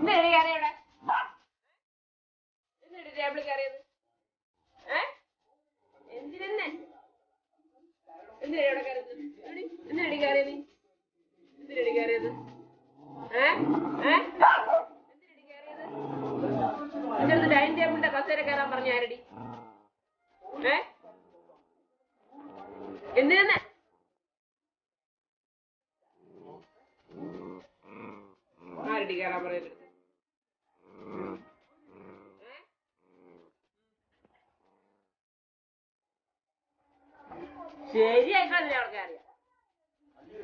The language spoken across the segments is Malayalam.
നീ എന്തിനാ. ഇവിടെ? ഡൈനിങ് ടേബിളിന്റെ കസേര കയറാൻ പറഞ്ഞു ആരടി? ഏ? എന്തിനെന്നെ ആരടി കയറാൻ പറയുന്നത് ശരിയായിക്കാണില്ല അവൾക്ക് അറിയാം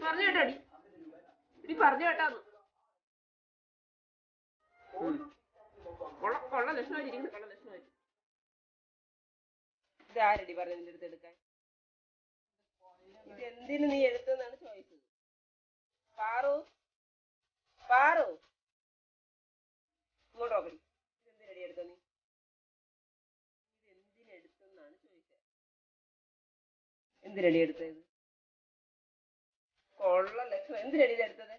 പറഞ്ഞു കേട്ടോടി ഇനി പറഞ്ഞു കേട്ടാന്ന്. ഉം. കൊള്ള കൊള്ള ലക്ഷണമായിരിക്കുന്നു കൊള്ള ലക്ഷണമായിരിക്കും ഇതാരടി പറഞ്ഞു നിന്റെ അടുത്ത് എടുക്കാൻ? ഇതെന്തിനു നീ എടുത്തെന്നാണ് ചോദിച്ചത്. പാറു എന്തിനടി എടുത്തത്? കൊള്ള ലക്ഷണം എന്തിനടി ഇത് എടുത്തത്?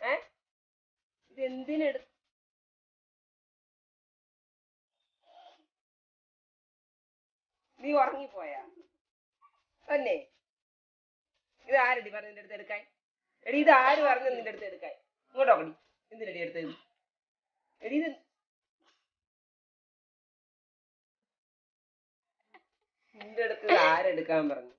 ഏ? ഇത് എന്തിനെടു നീ ഉറങ്ങിപ്പോയാ? തന്നെ. ഇത് ആരടി പറഞ്ഞു നിന്റെ അടുത്ത് എടുക്കാൻ? എടി ഇത് ആര് പറഞ്ഞു നിന്റെ അടുത്ത് എടുക്കാൻ? ഇങ്ങോട്ട് നോക്കടി എന്തിനടി എടുത്തത്? എടി ഇത് നിന്റെ അടുത്ത് ആരെടുക്കാൻ പറഞ്ഞു?